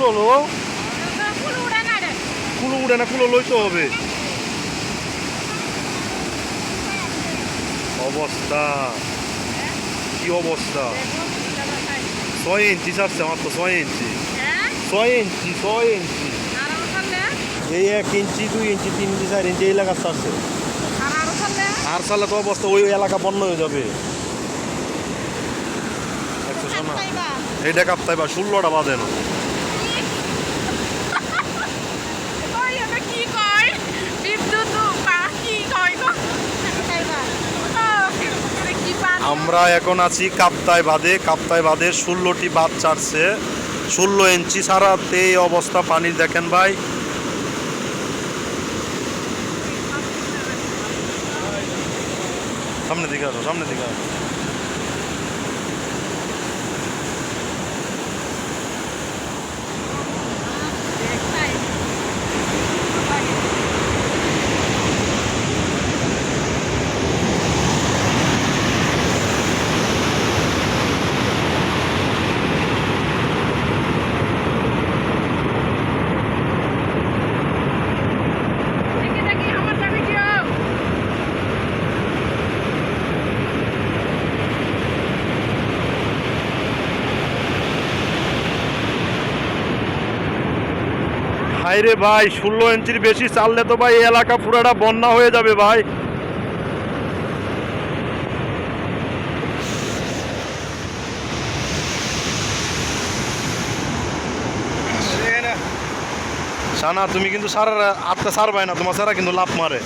কুলো লো কুলো উড়ে না কুলো লইতে হবে। অবস্থা। কি অবস্থা? ছয় ইঞ্চি ছাড়ছে আমার তো ছয় ইঞ্চি। ছয় ইঞ্চি ছয় ইঞ্চি। এই এক ইঞ্চি, দুই ইঞ্চি, তিন ইঞ্চি, চার ইঞ্চি এই এলাকা ছাড়ছে। আর সালে তো অবস্থা ওই এলাকা বন্ধ হয়ে যাবে। এইটা কাপ্তাই বা, ষোলোটা বাজে না। আমরা এখন আছি কাপ্তায় বাঁধে কাপ্তায় বাঁধে ষোলোটি বাঁধ চাড়ছে ষোলো ইঞ্চি ছাড়াতে এই অবস্থা। পানির দেখেন ভাই। সামনে দিকে আসো সামনে দিকে আসো। হাইরে ভাই, ষোলো ইঞ্চির বেশি চাললে তো ভাই এলাকা পুরাটা বন্যা হয়ে যাবে ভাই। সানা, তুমি কিন্তু সারা আটটা সারবাই না, তোমার সারা কিন্তু লাভ মারে।